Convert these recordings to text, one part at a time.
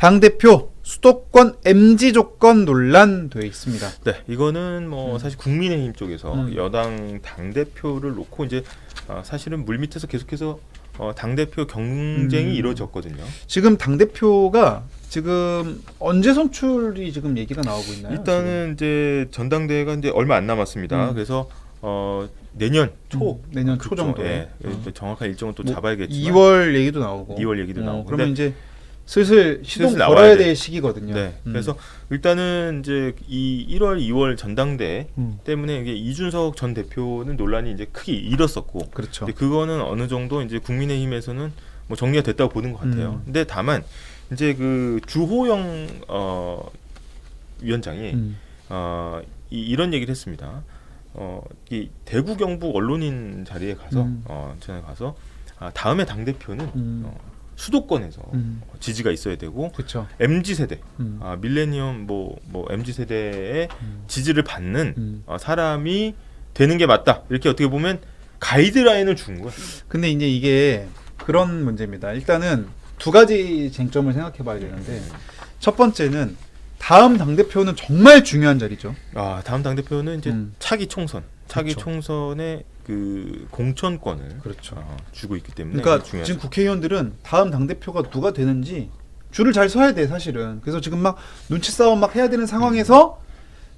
당 대표 수도권 MG 조건 논란 돼 있습니다. 네, 이거는 뭐 음. 사실 국민의힘 쪽에서 음. 여당 당 대표를 놓고 이제 어, 사실은 물 밑에서 계속해서 어, 당 대표 경쟁이 음. 이루어졌거든요. 지금 당 대표가 지금 언제 선출이 지금 얘기가 나오고 있나요? 일단은 이제 전당대회가 이제 얼마 안 남았습니다. 음. 그래서 어, 내년? 초 음, 내년 초 그렇죠. 정도에 예, 어. 또 정확한 일정은 또 뭐 잡아야겠지만 2월 얘기도 나오고 2월 얘기도 어, 나오고. 그러면 근데 이제 슬슬 시동 슬슬 걸어야 나와야 될 시기거든요. 네, 음. 그래서 일단은 이제 이 1월, 2월 전당대 음, 때문에 이게 이준석 전 대표는 논란이 이제 크게 일었었고, 그렇죠. 근데 그거는 어느 정도 이제 국민의힘에서는 뭐 정리가 됐다고 보는 것 같아요. 음. 근데 다만 이제 그 주호영 어, 위원장이 음, 어, 이, 이런 얘기를 했습니다. 어, 이 대구 경북 언론인 자리에 가서 음. 어, 전에 가서 아, 다음에 당 대표는 음. 어, 수도권에서 음, 지지가 있어야 되고 그렇죠. MZ 세대, 음, 아, 밀레니엄 뭐뭐 MZ 세대의 음, 지지를 받는 음. 어, 사람이 되는 게 맞다. 이렇게 어떻게 보면 가이드라인을 준 거야. 근데 이제 이게 그런 문제입니다. 일단은 두 가지 쟁점을 생각해 봐야 되는데 첫 번째는 다음 당 대표는 정말 중요한 자리죠. 아 다음 당 대표는 이제 음. 차기 총선, 차기 그렇죠. 총선의 그 공천권을 그렇죠. 어, 주고 있기 때문에 그러니까 중요하죠. 지금 국회의원들은 다음 당 대표가 누가 되는지 줄을 잘 서야 돼 사실은. 그래서 지금 막 눈치 싸움 막 해야 되는 상황에서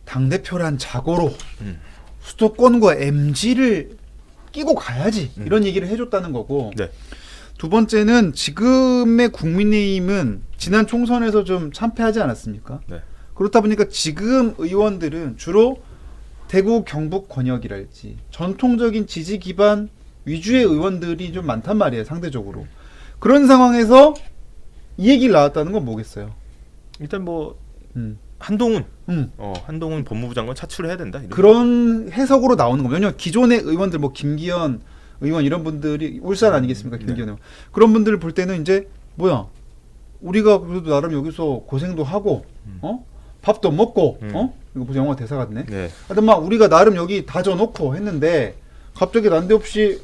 당 대표란 자고로 음. 수도권과 MG를 끼고 가야지 음. 이런 얘기를 해줬다는 거고. 네. 두 번째는 지금의 국민의힘은 지난 총선에서 좀 참패하지 않았습니까? 네. 그렇다 보니까 지금 의원들은 주로 대구 경북 권역이랄지 전통적인 지지 기반 위주의 의원들이 좀 많단 말이에요 상대적으로 그런 상황에서 이 얘기를 나왔다는 건 뭐겠어요? 일단 뭐 음. 한동훈, 음. 어 한동훈 법무부 장관 차출을 해야 된다. 이런 그런 해석으로 나오는. 왜냐면 기존의 의원들 뭐 김기현 의원 이런 분들이 울산 아니겠습니까? 네. 김기현 의원. 그런 분들을 볼 때는 이제 뭐야? 우리가 그래도 나름 여기서 고생도 하고 음. 어? 밥도 먹고 음. 어? 이거 무슨 영화 대사 같네. 네. 하여튼 막 우리가 나름 여기 다져놓고 했는데 갑자기 난데없이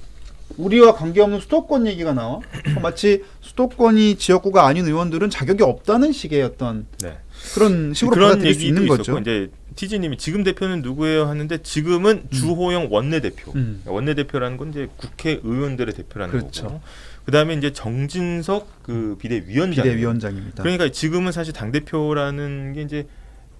우리와 관계없는 수도권 얘기가 나와. 마치 수도권이 지역구가 아닌 의원들은 자격이 없다는 식의 어떤 네. 그런 식으로 그런 받아들일 수 얘기도 있는 있었고 거죠. 이제 티지님이 지금 대표는 누구예요 하는데 지금은 주호영 원내대표. 음. 원내대표라는 건 이제 국회의원들의 대표라는 그렇죠. 거고. 그다음에 이제 정진석 그 비대위원장. 비대위원장입니다. 그러니까 지금은 사실 당 대표라는 게 이제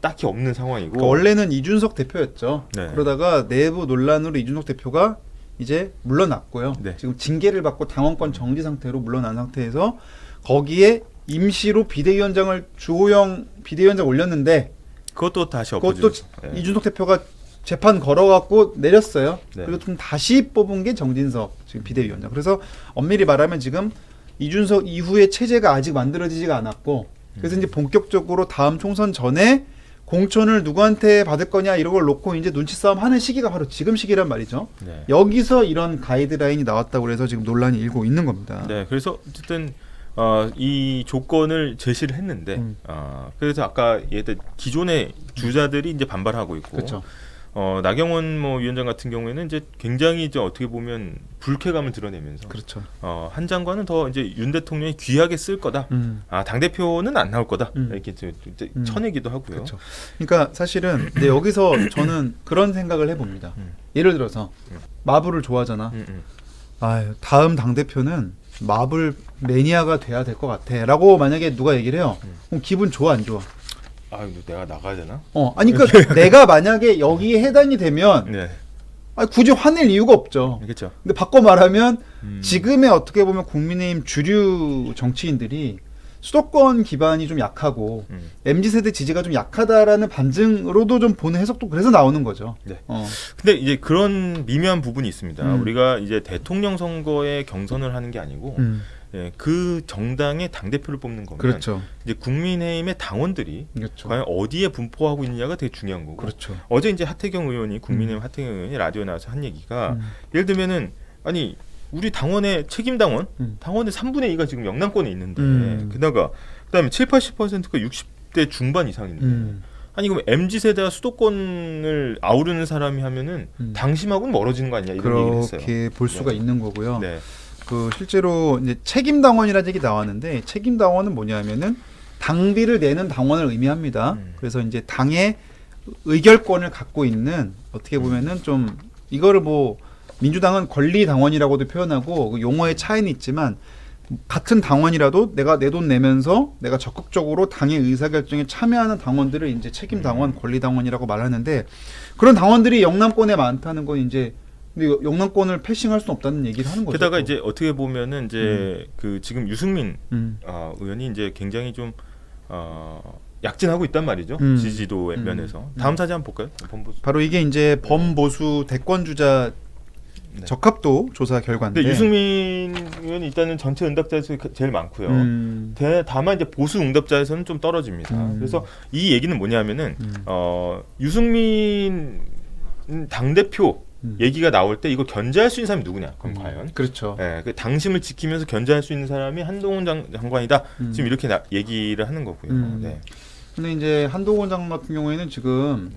딱히 없는 상황이고. 그러니까 원래는 이준석 대표였죠. 네. 그러다가 내부 논란으로 이준석 대표가 이제 물러났고요. 네. 지금 징계를 받고 당원권 정지 상태로 물러난 상태에서 거기에 임시로 비대위원장을 주호영 비대위원장 올렸는데 그것도 다시 그것도 엎어지죠. 예. 이준석 대표가 재판 걸어갖고 내렸어요. 네. 그리고 좀 다시 뽑은 게 정진석 지금 비대위원장. 그래서 엄밀히 말하면 지금 이준석 이후에 체제가 아직 만들어지지가 않았고 그래서 음. 이제 본격적으로 다음 총선 전에 공천을 누구한테 받을 거냐 이런 걸 놓고 이제 눈치 싸움 하는 시기가 바로 지금 시기란 말이죠. 네. 여기서 이런 가이드라인이 나왔다고 그래서 지금 논란이 일고 있는 겁니다. 네, 그래서 어쨌든 어, 이 조건을 제시를 했는데, 음. 어, 그래서 아까 얘들 기존의 주자들이 이제 반발하고 있고, 그렇죠. 어, 나경원 뭐 위원장 같은 경우에는 이제 굉장히 이제 어떻게 보면 불쾌감을 드러내면서, 그렇죠. 어, 한 장관은 더 이제 윤 대통령이 귀하게 쓸 거다. 음. 아, 당 대표는 안 나올 거다. 음. 이렇게 이제 이제 음. 쳐내기도 하고요. 그렇죠. 그러니까 사실은 근데 여기서 저는 그런 생각을 해 봅니다. 음. 예를 들어서 음. 마블을 좋아하잖아. 음, 음. 아유, 다음 당 대표는 마블 매니아가 돼야 될 것 같아라고 만약에 누가 얘기를 해요. 음. 그럼 기분 좋아 안 좋아? 아, 이거 내가 나가야 되나? 어, 아니 그러니까 내가 만약에 여기에 해당이 되면 네, 아니, 굳이 화낼 이유가 없죠. 그렇죠. 근데 바꿔 말하면 음. 지금의 어떻게 보면 국민의힘 주류 정치인들이 수도권 기반이 좀 약하고 음. mz 세대 지지가 좀 약하다라는 반증으로도 좀 보는 해석도 그래서 나오는 거죠. 네. 어, 근데 이제 그런 미묘한 부분이 있습니다. 음. 우리가 이제 대통령 선거에 경선을 하는 게 아니고 음, 예, 그 정당의 당 대표를 뽑는 거면 그렇죠. 이제 국민의힘의 당원들이 그렇죠. 과연 어디에 분포하고 있느냐가 되게 중요한 거고. 그렇죠. 어제 이제 하태경 의원이 국민의힘 하태경 의원이 라디오 나와서 한 얘기가 음, 예를 들면은 아니 우리 당원의 책임 당원 음. 당원의 3분의 2가 지금 영남권에 있는데 음. 게다가 그다음에 7, 80%가 60대 중반 이상인데 음, 아니 그럼 MZ 세대가 수도권을 아우르는 사람이 하면은 음. 당심하고는 멀어지는 거 아니야 이런 얘기를 했어요. 그렇게 볼 수가 네. 있는 거고요. 네. 그 실제로 이제 책임 당원이라는 얘기 나왔는데 책임 당원은 뭐냐면은 당비를 내는 당원을 의미합니다. 음. 그래서 이제 당의 의결권을 갖고 있는 어떻게 보면은 좀 이거를 뭐 민주당은 권리 당원이라고도 표현하고 그 용어의 차이는 있지만 같은 당원이라도 내가 내 돈 내면서 내가 적극적으로 당의 의사결정에 참여하는 당원들을 이제 책임 당원, 권리 당원이라고 말하는데 그런 당원들이 영남권에 많다는 건 이제 근데 영남권을 패싱할 수는 없다는 얘기를 하는 거죠. 게다가 또. 이제 어떻게 보면은 이제 그 지금 유승민 음. 어, 의원이 이제 굉장히 좀 어, 약진하고 있단 말이죠. 음. 지지도의 음. 면에서. 다음 사진 한번 볼까요? 범보수. 바로 이게 이제 범보수 대권 주자 네. 적합도 조사 결과인데. 유승민 의원이 일단은 전체 응답자에서 그- 제일 많고요. 음. 대- 다만 이제 보수 응답자에서는 좀 떨어집니다. 음. 그래서 이 얘기는 뭐냐면은 음. 어, 유승민 당 대표 음. 얘기가 나올 때 이걸 견제할 수 있는 사람이 누구냐? 그럼 음. 과연? 그렇죠. 예, 그 당심을 지키면서 견제할 수 있는 사람이 한동훈 장, 장관이다. 음. 지금 이렇게 나, 얘기를 하는 거고요. 음. 네. 근데 이제 한동훈 장관 같은 경우에는 지금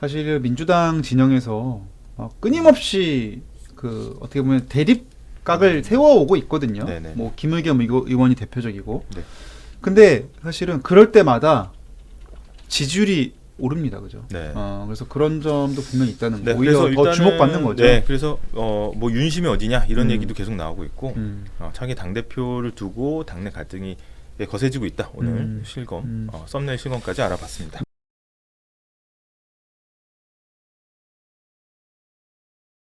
사실 민주당 진영에서 어, 끊임없이 그 어떻게 보면 대립각을 세워오고 있거든요. 음. 네네. 뭐 김의겸 의원이 대표적이고. 네. 근데 사실은 그럴 때마다 지지율이 오릅니다, 그죠? 네. 어, 그래서 그런 점도 분명히 있다는 네, 거. 오히려 더 일단은- 주목받는 거죠. 네, 그래서 어, 뭐 윤심이 어디냐 이런 음. 얘기도 계속 나오고 있고 음. 어, 차기 당 대표를 두고 당내 갈등이 예, 거세지고 있다. 오늘 음. 실검 음. 어, 썸네일 실검까지 알아봤습니다.